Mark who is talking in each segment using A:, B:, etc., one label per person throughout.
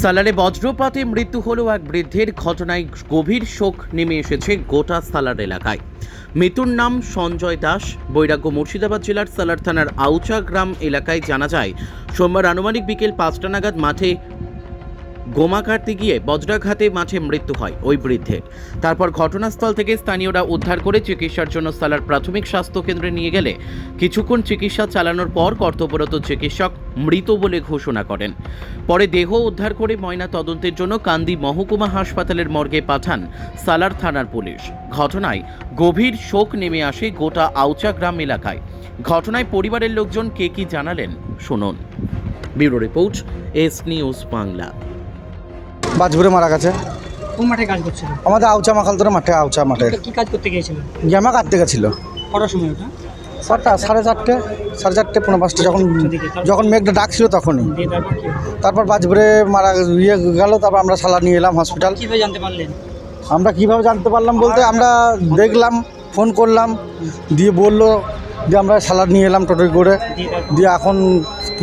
A: সালারে বজ্রপাতে মৃত্যু হলো এক বৃদ্ধের ঘটনায় গভীর শোক নেমে এসেছে গোটা সালার এলাকায়। মৃত্যুর নাম সঞ্জয় দাস। বৈরাগ্য মুর্শিদাবাদ জেলার সালার থানার আউচা গ্রাম এলাকায় জানা যায়, সোমবার আনুমানিক বিকেল পাঁচটা নাগাদ মাঠে গোমা কাটতে গিয়ে বজ্রাঘাতে মাঠে মৃত্যু হয় ওই বৃদ্ধের। তারপর ঘটনাস্থল থেকে স্থানীয়রা উদ্ধার করে চিকিৎসার জন্য সালার প্রাথমিক স্বাস্থ্য কেন্দ্রে নিয়ে গেলে কিছুক্ষণ চিকিৎসা চালানোর পর কর্তব্যরত চিকিৎসক মৃত বলে ঘোষণা করেন। পরে দেহ উদ্ধার করে ময়না তদন্তের জন্য কান্দি মহকুমা হাসপাতালের মর্গে পাঠান সালার থানার পুলিশ। ঘটনায় গভীর শোক নেমে আসে গোটা আউচা গ্রাম এলাকায়। ঘটনায় পরিবারের লোকজন কে কি জানালেন শুনুন। Bureau report, S news Bangla.
B: বাজপুরে মারা গেছে।
C: কোন মাঠে কাজ করছিল?
B: আমাদের আউচা মাখালতোরা মাঠে আউচা মাঠে।
C: কি কাজ করতে গিয়েছিল?
B: গ্যামা কাটতে গেছিল।
C: কটার সময় ওটা?
B: চারটা সাড়ে চারটে সাড়ে চারটে পনেরো পাঁচটা যখন যখন মেঘটা ডাকছিল তখনই।
C: তারপর?
B: বাজপুরে মারা ইয়ে গেল তারপর আমরা সালা নিয়ে এলাম হসপিটাল
C: কীভাবে জানতে পারলেন?
B: আমরা কীভাবে জানতে পারলাম বলতে আমরা দেখলাম ফোন করলাম দিয়ে বলল যে আমরা সালাদ নিয়ে এলাম টোটোয় করে।
C: দিয়ে
B: এখন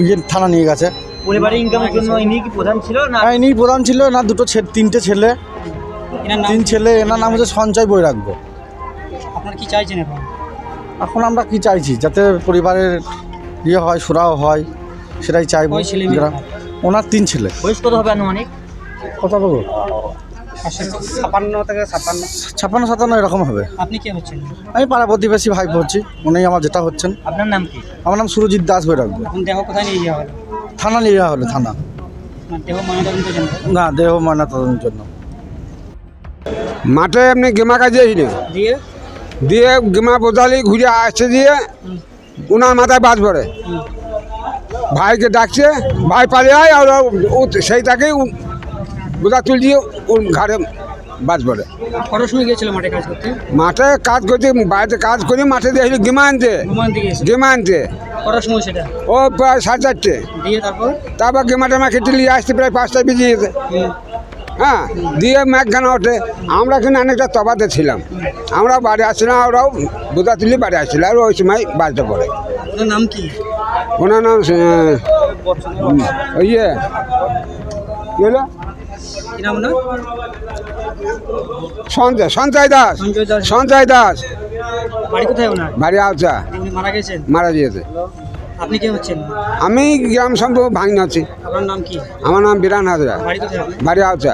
B: ইয়ে থানা নিয়ে গেছে।
C: পরিবারের ইনকামের জন্য ইনি কি প্রধান ছিল না?
B: আর ইনি প্রধান ছিল না দুটো ছে- তিনটে ছেলে।
C: এনার নাম
B: তিন ছেলে এনার নাম হচ্ছে সঞ্চয় বৈরাগ্য।
C: আপনার কি চাইছেন এখন?
B: এখন আমরা কি চাইছি? যাতে পরিবারের ইয়ে হয় সুরাও হয় সেটাই চাইব।
C: কয় ছেলে মেয়ে?
B: যারা- ওনার তিন ছেলে।
C: বয়স কত হবে আনুমানিক?
B: পাবো
C: ছাপান্ন থেকে ছাপান্ন।
B: ছাপ্পান্ন সাতান্ন এরকম হবে।
C: আপনি কে হচ্ছেন?
B: আমি পাড়া প্রতিবেশী ভাই হচ্ছি উনি আমার যেটা হচ্ছেন।
C: আপনার নাম কি?
B: আমার নাম সুরজিৎ দাস বৈরাগ্য।
C: এখন দেহ কোথায় নিয়ে যাওয়া হলো।
B: থানা নিয়ে যাওয়া হলো থানা।
C: আপনার দেহ ময়নাতদন্তের জন্য?
B: না দেহ ময়না তদন্তের জন্য।
D: মাঠে এমনি গেমা কাজে
C: দিয়ে?
D: দিয়ে গেমা বোঝালি ঘুরে আসছে দিয়ে উনার মাথায় বাজ পড়ে ভাইকে ডাকছে ভাই পালিয়ে আয় আর সেইটাকেই উ- বোঝা তুল দিয়ে ওর ঘাড়ে বাজ পড়ে
C: কটার সময় গিয়েছিল মাঠে কাজ করতে?
D: মাঠে কাজ করতে বাড়িতে কাজ করে মাঠে দিয়ে এসেছিল গেমা আনতে।
C: ঘুমান দিকে গিয়েছিল?
D: গেমা আনতে।
C: কটার সময় সেটা?
D: ও প্রায় সাড়ে চারটে।
C: দিয়ে তারপর?
D: তারপর গেমা টেমা খেতে নিয়ে আসতে প্রায় পাঁচটা বেজে যেতে। হ্যাঁ দিয়ে ম্যাকখানা ওঠে। আমরা কিন্তু অনেকটা তবাতে ছিলাম। আমরা বাড়ি আসছিলাম ওরাও বোঝা তুলি বাড়ি আসছিল আর ওই সময় বাজতে পড়ে
C: ওনার নাম কি?
D: ওনার নাম ইয়ে হলো? সঞ্জয় সঞ্জয় দাস।
C: সঞ্জয় দাস। বাড়ি উনি মারা
D: গিয়েছে।
C: আপনি কে হচ্ছেন?
D: আমি গ্রাম সম্পর্ক ভাঙি আছি।
C: আপনার নাম কি?
D: আমার নাম বিরান হাজরা। বাড়ি আওচা